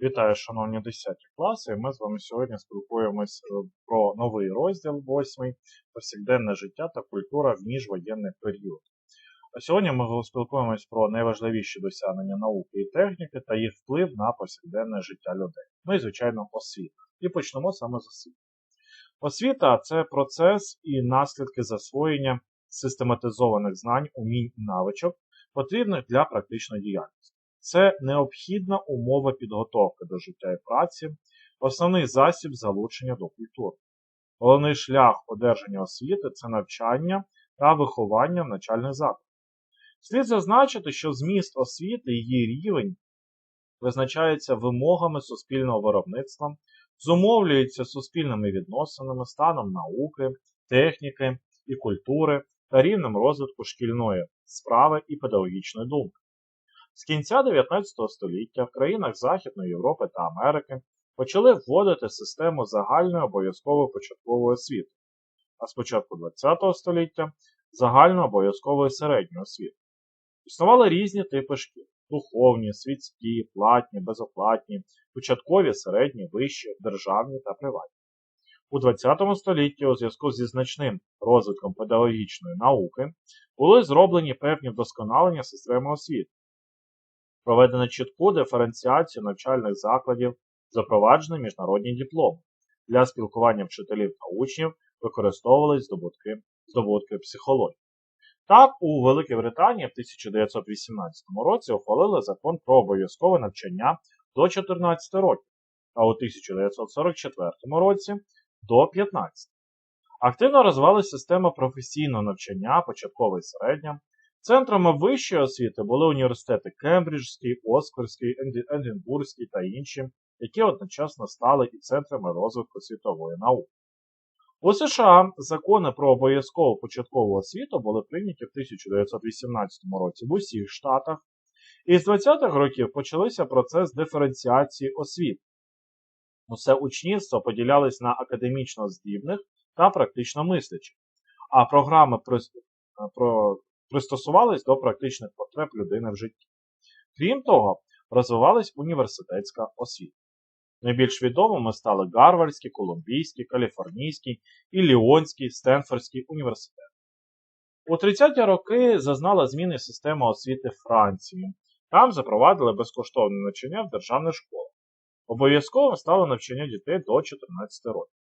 Вітаю, шановні 10 класи. Ми з вами сьогодні спілкуємось е, про новий розділ 8 повсякденне життя та культура в міжвоєнний період. А сьогодні ми спілкуємось про найважливіші досягнення науки і техніки та їх вплив на повсякденне життя людей. Ну і, звичайно, освіта. І почнемо саме з освіти. Освіта це процес і наслідки засвоєння систематизованих знань, умінь і навичок, потрібних для практичної діяльності. Це необхідна умова підготовки до життя і праці, основний засіб залучення до культури. Головний шлях одержання освіти це навчання та виховання в начальних закладах. Слід зазначити, що зміст освіти і її рівень визначається вимогами суспільного виробництва, зумовлюється суспільними відносинами, станом науки, техніки і культури та рівнем розвитку шкільної справи і педагогічної думки. З кінця 19 століття в країнах Західної Європи та Америки почали вводити систему загальної обов'язкової початкової освіти, а з початку ХХ століття загальної обов'язкової середньої освіти. Існували різні типи шкіл духовні, світські, платні, безоплатні, початкові, середні, вищі, державні та приватні. У ХХ столітті у зв'язку зі значним розвитком педагогічної науки були зроблені певні вдосконалення системи освіти. Проведено чітку диференціацію навчальних закладів, запроваджені міжнародні дипломи. Для спілкування вчителів та учнів використовувались здобутки, здобутки психології. Так, у Великій Британії в 1918 році ухвалили закон про обов'язкове навчання до 14 років, а у 1944 році до 15. Активно розвивалася система професійного навчання, початкове і середнє, Центрами вищої освіти були університети Кембриджський, Оскарський, Единбурзький та інші, які одночасно стали і центрами розвитку світової науки. У США закони про обов'язкову початкову освіту були прийняті в 1918 році в усіх штатах, і з 20-х років почався процес диференціації освіти. Усе учнівство поділялось на академічно здібних та практично мислячих, а програми про пристосувались до практичних потреб людини в житті. Крім того, розвивалась університетська освіта. Найбільш відомими стали Гарвардський, Колумбійський, Каліфорнійський, Ілліонський, Стенфордський університет. У 30-ті роки зазнала зміни система освіти Франції. Там запровадили безкоштовне навчання в державних школах. Обов'язковим стало навчання дітей до 14 років.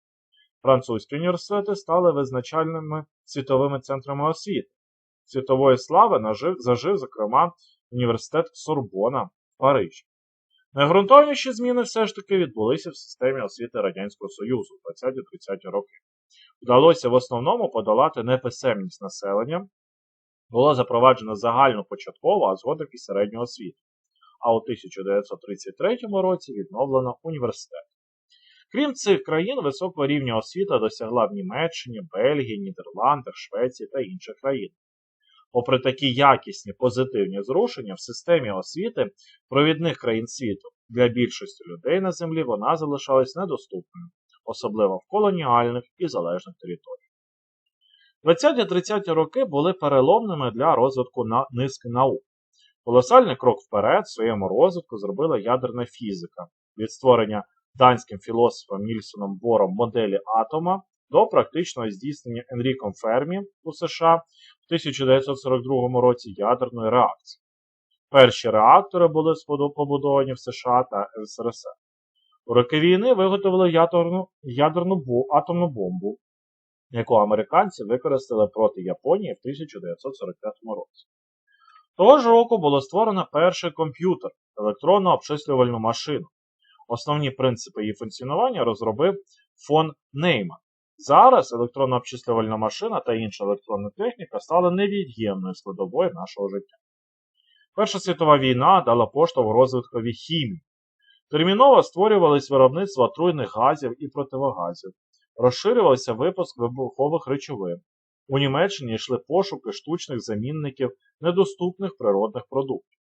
Французькі університети стали визначальними світовими центрами освіти. Світової слави нажив, зажив, зокрема, університет Сорбона в Парижі. Найґрунтовніші зміни все ж таки відбулися в системі освіти Радянського Союзу в 20-30 роки. Вдалося в основному подолати неписемність населення, було запроваджено загальну початкову, а згодом і середню освіту. А у 1933 році відновлено університет. Крім цих країн, високого рівня освіта досягла в Німеччині, Бельгії, Нідерландах, Швеції та інших країнах. Попри такі якісні позитивні зрушення в системі освіти провідних країн світу, для більшості людей на землі вона залишалась недоступною, особливо в колоніальних і залежних територіях. 20-30 роки були переломними для розвитку низки наук. Колосальний крок вперед в своєму розвитку зробила ядерна фізика від створення данським філософом Нільсоном Бором моделі атома до практичного здійснення Енріком Фермі у США в 1942 році ядерної реакції. Перші реактори були побудовані в США та СРСР. У роки війни виготовили ядерну, ядерну атомну бомбу, яку американці використали проти Японії в 1945 році. Того ж року було створено перший комп'ютер електронну обчислювальну машину. Основні принципи її функціонування розробив фон Нейман. Зараз електронна обчислювальна машина та інша електронна техніка стали невід'ємною складовою нашого життя. Перша світова війна дала поштовх розвиткові хімії. Терміново створювались виробництво отруйних газів і противогазів, розширювався випуск вибухових речовин. У Німеччині йшли пошуки штучних замінників недоступних природних продуктів.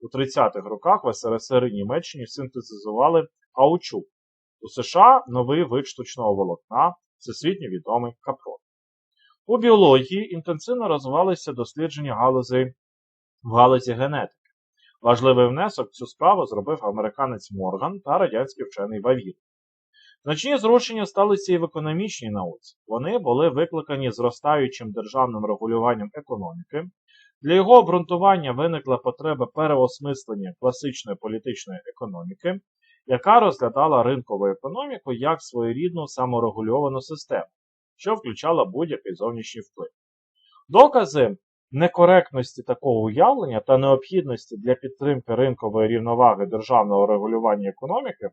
У 30-х роках в СРСР і Німеччині синтезували каучук. У США новий вид штучного волокна, всесвітньо відомий капрон. У біології інтенсивно розвивалися дослідження галузей в галузі генетики. Важливий внесок в цю справу зробив американець Морган та радянський вчений Вавір. Значні зрушення сталися і в економічній науці. Вони були викликані зростаючим державним регулюванням економіки. Для його обґрунтування виникла потреба переосмислення класичної політичної економіки, яка розглядала ринкову економіку як своєрідну саморегульовану систему, що включала будь-який зовнішній вплив. Докази некоректності такого уявлення та необхідності для підтримки ринкової рівноваги державного регулювання економіки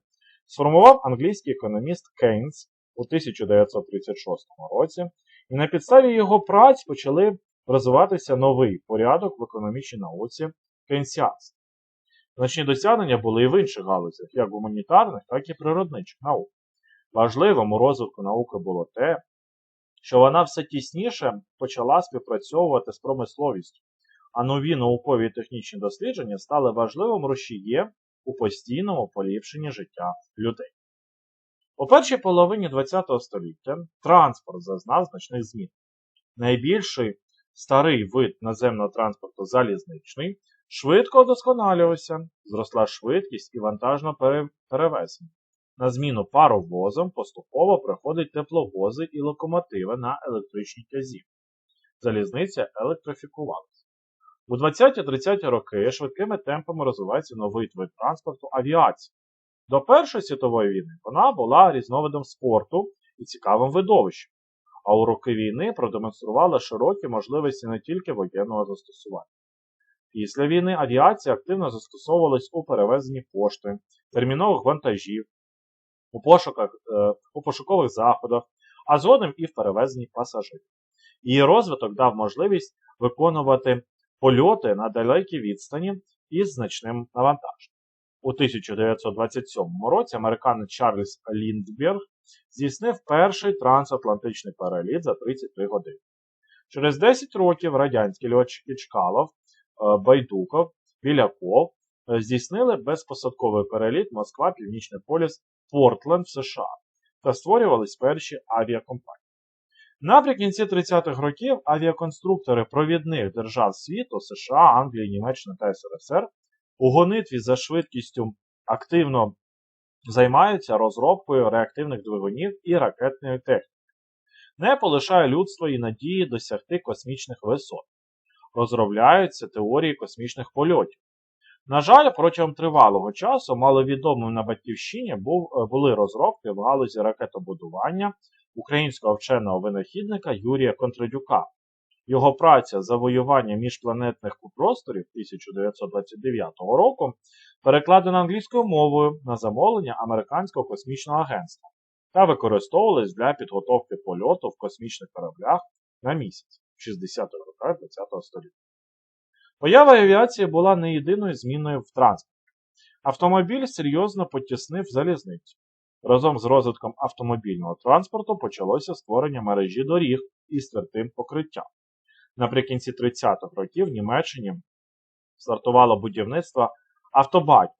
сформував англійський економіст Кейнс у 1936 році, і на підставі його праць почали розвиватися новий порядок в економічній науці кейнсіанства. Значні досягнення були і в інших галузях, як гуманітарних, так і природничих наук. Важливим у розвитку науки було те, що вона все тісніше почала співпрацьовувати з промисловістю, а нові наукові і технічні дослідження стали важливим рушієм у постійному поліпшенні життя людей. У першій половині ХХ століття транспорт зазнав значних змін. Найбільший старий вид наземного транспорту залізничний швидко вдосконалювався, зросла швидкість і вантажне перевезення. На зміну паровозам поступово приходять тепловози і локомотиви на електричній тязі. Залізниця електрифікувалася. У 20-30 роки швидкими темпами розвивається новий вид транспорту авіація. До Першої світової війни вона була різновидом спорту і цікавим видовищем, а у роки війни продемонструвала широкі можливості не тільки воєнного застосування. Після війни авіація активно застосовувалась у перевезенні пошти, термінових вантажів, у, пошуках, е, у пошукових заходах, а згодом і в перевезенні пасажирів. Її розвиток дав можливість виконувати польоти на далекій відстані із значним навантаженням. У 1927 році американеч Чарльз Ліндберг здійснив перший трансатлантичний переліт за 33 години. Через 10 років радянські льотчики Чкалов, Байдуков, Біляков е, здійснили безпосадковий переліт Москва, Північний поліс, Портленд в США та створювались перші авіакомпанії. Наприкінці 30-х років авіаконструктори провідних держав світу США, Англії, Німеччини та СРСР у гонитві за швидкістю активно займаються розробкою реактивних двигунів і ракетної техніки. Не полишає людство і надії досягти космічних висот. Розробляються теорії космічних польотів. На жаль, протягом тривалого часу маловідомим на батьківщині був, були розробки в галузі ракетобудування українського вченого винахідника Юрія Контрадюка. Його праця завоювання міжпланетних просторів 1929 року перекладена англійською мовою на замовлення Американського космічного агентства та використовувалась для підготовки польоту в космічних кораблях на місяць 60-х роках ХХ століття. Поява авіації була не єдиною зміною в транспорті. Автомобіль серйозно потіснив залізницю. Разом з розвитком автомобільного транспорту почалося створення мережі доріг із твердим покриттям. Наприкінці 30-х років в Німеччині стартувало будівництво автобатів.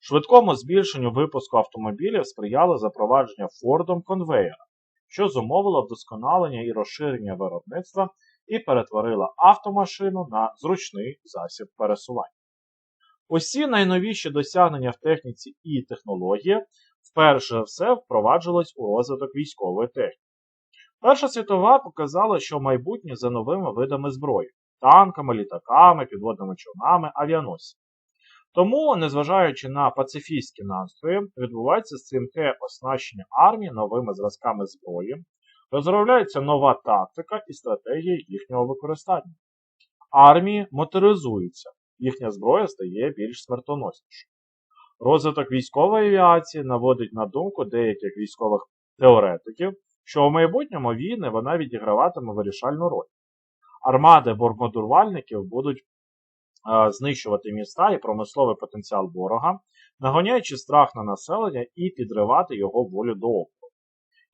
Швидкому збільшенню випуску автомобілів сприяло запровадження Фордом конвейера, що зумовило вдосконалення і розширення виробництва і перетворило автомашину на зручний засіб пересування. Усі найновіші досягнення в техніці і технології вперше все впроваджувались у розвиток військової техніки. Перша світова показала, що майбутнє за новими видами зброї танками, літаками, підводними човнами, авіаносцями. Тому, незважаючи на пацифістські настрої, відбувається стрімке оснащення армії новими зразками зброї, розробляється нова тактика і стратегія їхнього використання. Армії моторизуються, їхня зброя стає більш смертоноснішою. Розвиток військової авіації наводить на думку деяких військових теоретиків, що у майбутньому війни вона відіграватиме вирішальну роль. Армади бомбардувальників будуть е, знищувати міста і промисловий потенціал ворога, нагоняючи страх на населення і підривати його волю до опору.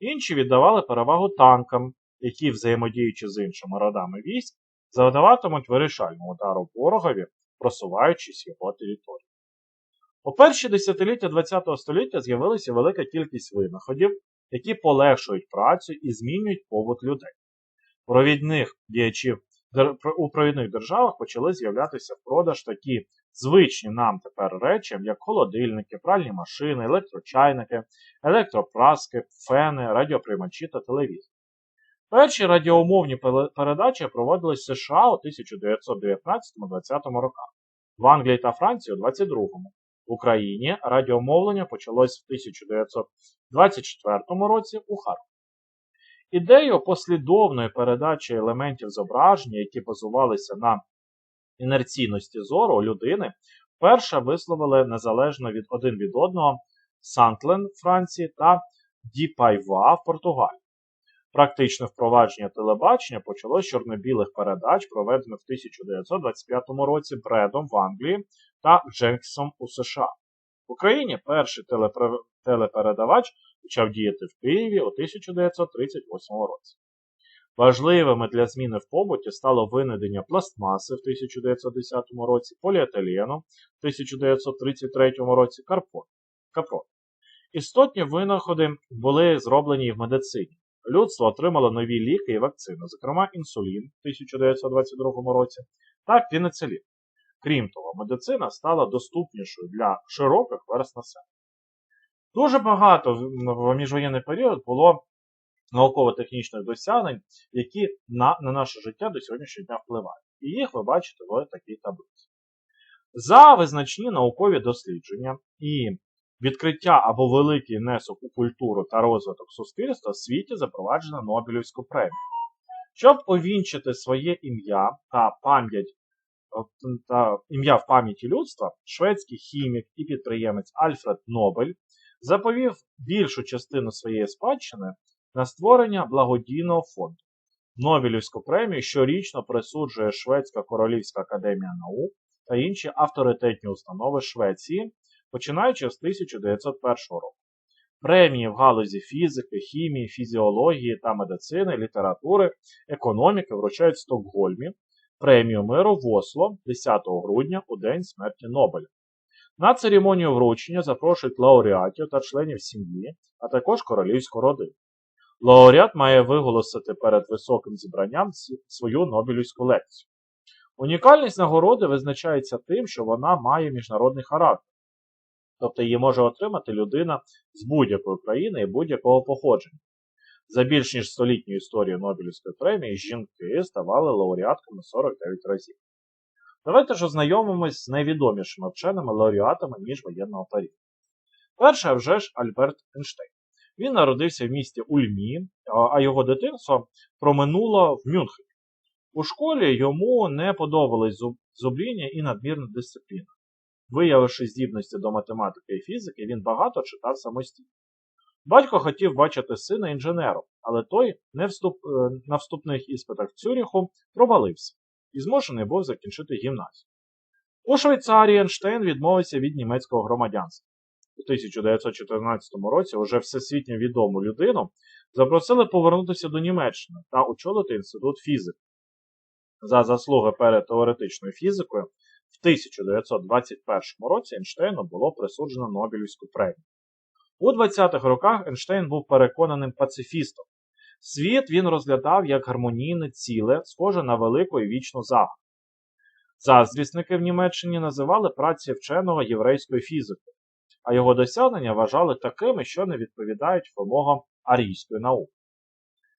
Інші віддавали перевагу танкам, які, взаємодіючи з іншими родами військ, завдаватимуть вирішальну удару ворогові, просуваючись його територію. У перші десятиліття ХХ століття з'явилася велика кількість винаходів, які полегшують працю і змінюють побут людей. Провідних діячів у провідних державах почали з'являтися в продаж такі звичні нам тепер речі, як холодильники, пральні машини, електрочайники, електропраски, фени, радіоприймачі та телевізор. Перші радіоумовні передачі проводились в США у 1919-20 роках, в Англії та Франції у 22-му. В Україні радіомовлення почалось в 1924 році у Харкові. Ідею послідовної передачі елементів зображення, які базувалися на інерційності зору людини, вперше висловили незалежно від один від одного Сантлен в Франції та Діпайва в Португалії. Практичне впровадження телебачення почалось з чорно-білих передач, проведених в 1925 році Бредом в Англії та Дженксом у США. В Україні перший телепередавач почав діяти в Києві у 1938 році. Важливими для зміни в побуті стало винайдення пластмаси в 1910 році, поліетилену в 1933 році, капрон. Істотні винаходи були зроблені і в медицині. Людство отримало нові ліки і вакцини, зокрема інсулін в 1922 році та пеницилін. Крім того, медицина стала доступнішою для широких верст населення. Дуже багато в міжвоєнний період було науково-технічних досягнень, які на, на наше життя до сьогоднішнього дня впливають. І їх ви бачите в такій таблиці. За визначні наукові дослідження і відкриття або великий внесок у культуру та розвиток суспільства в світі запроваджено Нобелівську премію. Щоб овінчити своє ім'я та пам'ять та ім'я в пам'яті людства, шведський хімік і підприємець Альфред Нобель заповів більшу частину своєї спадщини на створення благодійного фонду. Нобелівську премію щорічно присуджує Шведська Королівська академія наук та інші авторитетні установи Швеції, починаючи з 1901 року. Премії в галузі фізики, хімії, фізіології та медицини, літератури, економіки вручають в Стокгольмі, премію миру в Осло 10 грудня у День смерті Нобеля. На церемонію вручення запрошують лауреатів та членів сім'ї, а також королівську родину. Лауреат має виголосити перед високим зібранням свою Нобелівську лекцію. Унікальність нагороди визначається тим, що вона має міжнародний характер, тобто її може отримати людина з будь-якої країни і будь-якого походження. За більш ніж столітню історію Нобелівської премії жінки ставали лауреатками 49 разів. Давайте ж ознайомимось з найвідомішими вченими лауреатами міжвоєнного періоду. Перший а вже ж Альберт Ейнштейн. Він народився в місті Ульмі, а- його дитинство проминуло в Мюнхені. У школі йому не подобались зуб- зубріння і надмірна дисципліна. Виявивши здібності до математики і фізики, він багато читав самостійно. Батько хотів бачити сина інженером, але той не вступ, е, на вступних іспитах в Цюріху провалився і змушений був закінчити гімназію. У Швейцарії Ейнштейн відмовився від німецького громадянства. У 1914 році уже всесвітньо відому людину запросили повернутися до Німеччини та очолити інститут фізики. За заслуги перед теоретичною фізикою в 1921 році Ейнштейну було присуджено Нобелівську премію. У 20-х роках Ейнштейн був переконаним пацифістом. Світ він розглядав як гармонійне ціле, схоже на велику і вічну загадку. Заздрісники в Німеччині називали праці вченого єврейською фізикою, а його досягнення вважали такими, що не відповідають вимогам арійської науки.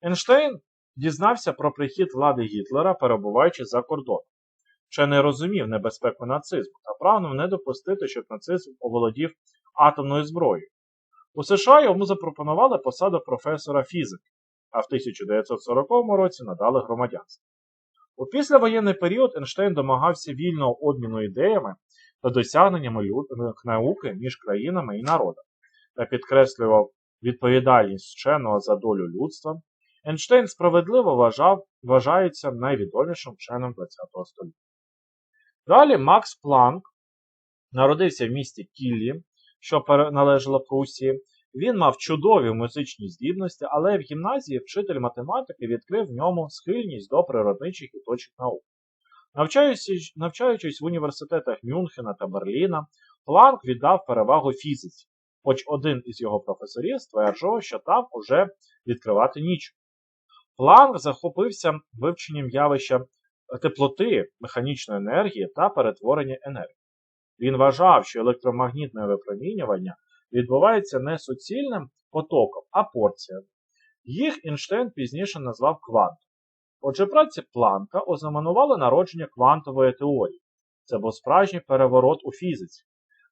Ейнштейн дізнався про прихід влади Гітлера, перебуваючи за кордоном. Вчений розумів небезпеку нацизму та прагнув не допустити, щоб нацизм оволодів атомною зброєю. У США йому запропонували посаду професора фізики, а в 1940 році надали громадянство. У післявоєнний період Ейнштейн домагався вільного обміну ідеями та досягненнями науки між країнами і народами та підкреслював відповідальність вченого за долю людства. Ейнштейн справедливо вважав, вважається найвідомішим вченим ХХ століття. Далі Макс Планк народився в місті Кіллі, що належало Прусії. Він мав чудові музичні здібності, але в гімназії вчитель математики відкрив в ньому схильність до природничих і точок наук. Навчаючись, навчаючись в університетах Мюнхена та Берліна, Планк віддав перевагу фізиці, хоч один із його професорів стверджував, що там уже відкривати нічого. Планк захопився вивченням явища теплоти, механічної енергії та перетворення енергії. Він вважав, що електромагнітне випромінювання відбувається не суцільним потоком, а порціями. Їх Ейнштейн пізніше назвав квантом. Отже, праці Планка ознаменували народження квантової теорії. Це був справжній переворот у фізиці.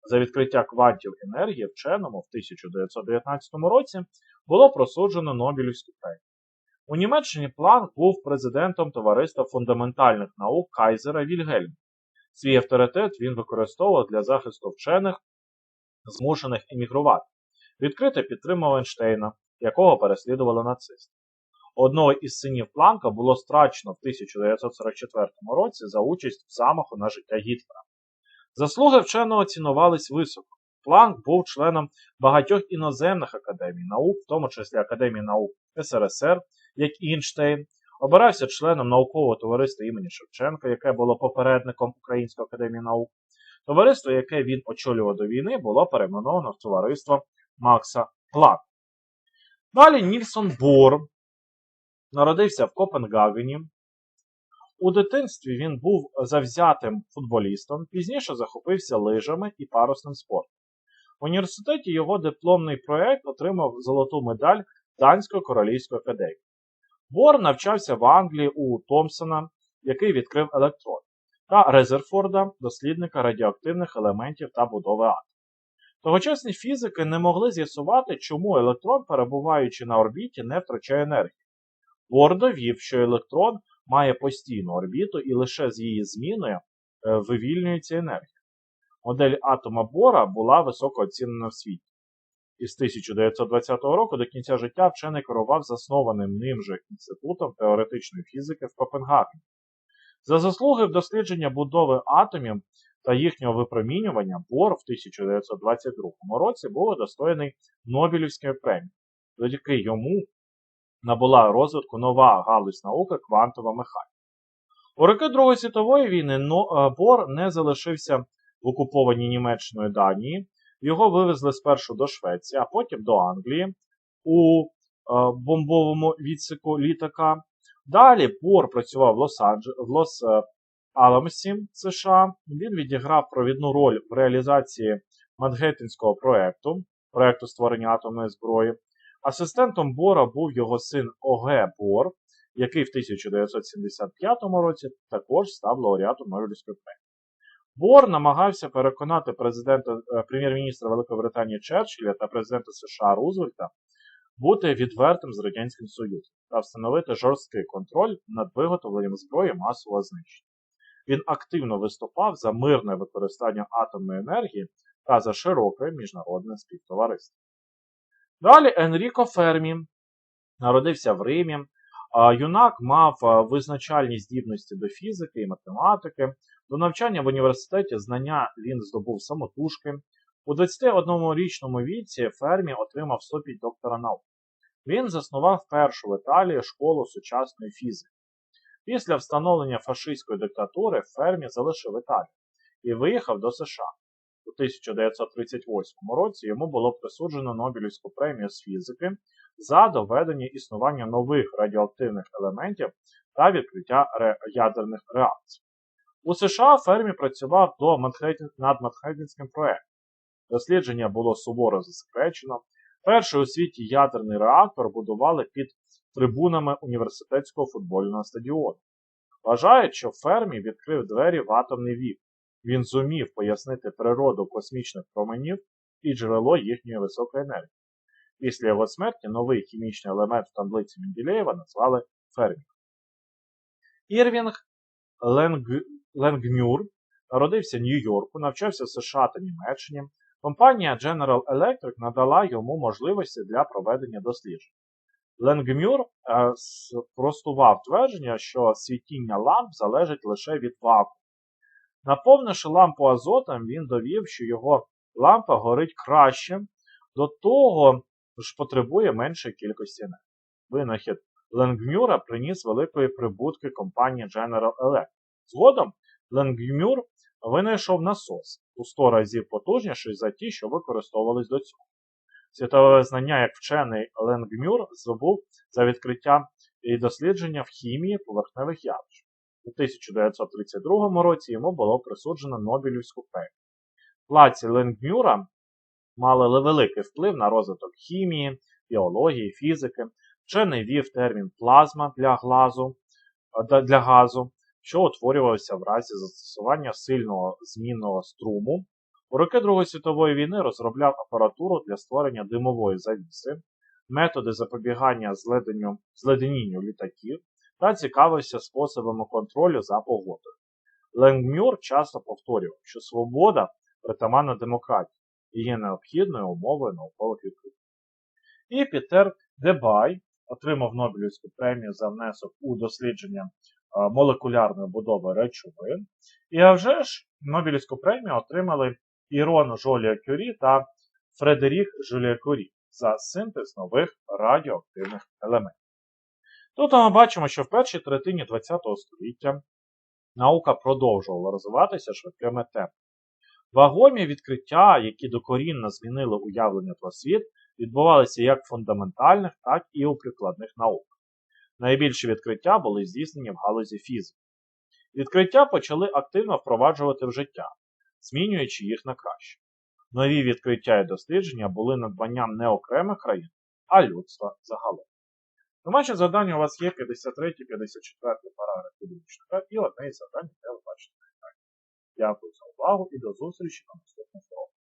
За відкриття квантів енергії вченому в 1919 році було просуджено Нобелівську премію. У Німеччині Планк був президентом Товариства фундаментальних наук Кайзера Вільгельма. Свій авторитет він використовував для захисту вчених, змушених емігрувати. Відкрито підтримував Ейнштейна, якого переслідували нацисти. Одного із синів Планка було страчено в 1944 році за участь в замаху на життя Гітлера. Заслуги вченого цінувались високо. Планк був членом багатьох іноземних академій наук, в тому числі Академії наук СРСР, як і Ейнштейн, обирався членом наукового товариства імені Шевченка, яке було попередником Української академії наук. Товариство, яке він очолював до війни, було перейменовано в товариство Макса Планка. Далі Нільсон Бор народився в Копенгагені. У дитинстві він був завзятим футболістом, пізніше захопився лижами і парусним спортом. В університеті його дипломний проєкт отримав золоту медаль Данської королівської академії. Бор навчався в Англії у Томпсона, який відкрив електрон, та Резерфорда, дослідника радіоактивних елементів та будови атомів. Тогочасні фізики не могли з'ясувати, чому електрон, перебуваючи на орбіті, не втрачає енергію. Бор довів, що електрон має постійну орбіту і лише з її зміною вивільнюється енергія. Модель атома Бора була високо оцінена в світі. Із 1920 року до кінця життя вчений керував заснованим ним же Інститутом теоретичної фізики в Копенгагені. За заслуги в дослідження будови атомів та їхнього випромінювання Бор в 1922 році був удостоєний Нобелівської премії, завдяки йому набула розвитку нова галузь науки квантова механіка. У роки Другої світової війни Бор не залишився в окупованій Німеччиною Данії. Його вивезли спершу до Швеції, а потім до Англії у е, бомбовому відсіку літака. Далі Бор працював в Лос-Аламсі, США. Він відіграв провідну роль в реалізації Мангеттинського проєкту, проєкту створення атомної зброї. Асистентом Бора був його син Оге Бор, який в 1975 році також став лауреатом Нобелівської премії. Бор намагався переконати президента прем'єр-міністра Великої Британії Черчилля та президента США Рузвельта бути відвертим з Радянським Союзом та встановити жорсткий контроль над виготовленням зброї масового знищення. Він активно виступав за мирне використання атомної енергії та за широке міжнародне співтовариство. Далі Енріко Фермі народився в Римі. Юнак мав визначальні здібності до фізики і математики. До навчання в університеті знання він здобув самотужки. У 21-річному віці Фермі отримав ступінь доктора наук. Він заснував першу в Італії школу сучасної фізики. Після встановлення фашистської диктатури Фермі залишив Італію і виїхав до США. У 1938 році йому було присуджено Нобелівську премію з фізики за доведення існування нових радіоактивних елементів та відкриття ядерних реакцій. У США Фермі працював до Манхеттен... над Манхеттенським проєктом. Дослідження було суворо засекречено. Перший у світі ядерний реактор будували під трибунами університетського футбольного стадіону. Вважають, що Фермі відкрив двері в атомний вік. Він зумів пояснити природу космічних променів і джерело їхньої високої енергії. Після його смерті новий хімічний елемент в таблиці Менделєєва назвали Фермі. Ірвінг Ленг... Ленгмюр народився в Нью-Йорку, навчався в США та Німеччині. Компанія General Electric надала йому можливості для проведення досліджень. Ленгмюр е, спростував твердження, що світіння ламп залежить лише від вакууму. Наповнивши лампу азотом, він довів, що його лампа горить краще, до того ж потребує меншої кількості енергії. Винахід Ленгмюра приніс великої прибутки компанії General Electric. Згодом Ленгмюр винайшов насос у 100 разів потужніший за ті, що використовувались до цього. Світове знання як вчений Ленгмюр здобув за відкриття і дослідження в хімії поверхневих явищ. У 1932 році йому було присуджено Нобелівську премію. Праці Ленгмюра мали великий вплив на розвиток хімії, біології, фізики. Вчений вів термін плазма для, глазу, е, для газу, що утворювався в разі застосування сильного змінного струму. У роки Другої світової війни розробляв апаратуру для створення димової завіси, методи запобігання зледенінню літаків та цікавився способами контролю за погодою. Ленгмюр часто повторював, що свобода притаманна демократії і є необхідною умовою наукових відкриттів. І Пітер Дебай отримав Нобелівську премію за внесок у дослідження молекулярної будови речовин. І а вже ж Нобелівську премію отримали Ірон Жолія Кюрі та Фредерік Жолія Кюрі за синтез нових радіоактивних елементів. Тут ми бачимо, що в першій третині ХХ століття наука продовжувала розвиватися швидкими темпами. Вагомі відкриття, які докорінно змінили уявлення про світ, відбувалися як в фундаментальних, так і у прикладних науках. Найбільші відкриття були здійснені в галузі фізики. Відкриття почали активно впроваджувати в життя, змінюючи їх на краще. Нові відкриття і дослідження були надбанням не окремих країн, а людства загалом. Домашнє завдання у вас є 53-54 параграф підручника і одне із завдань, яке ви бачите. Дякую за увагу і до зустрічі на наступному.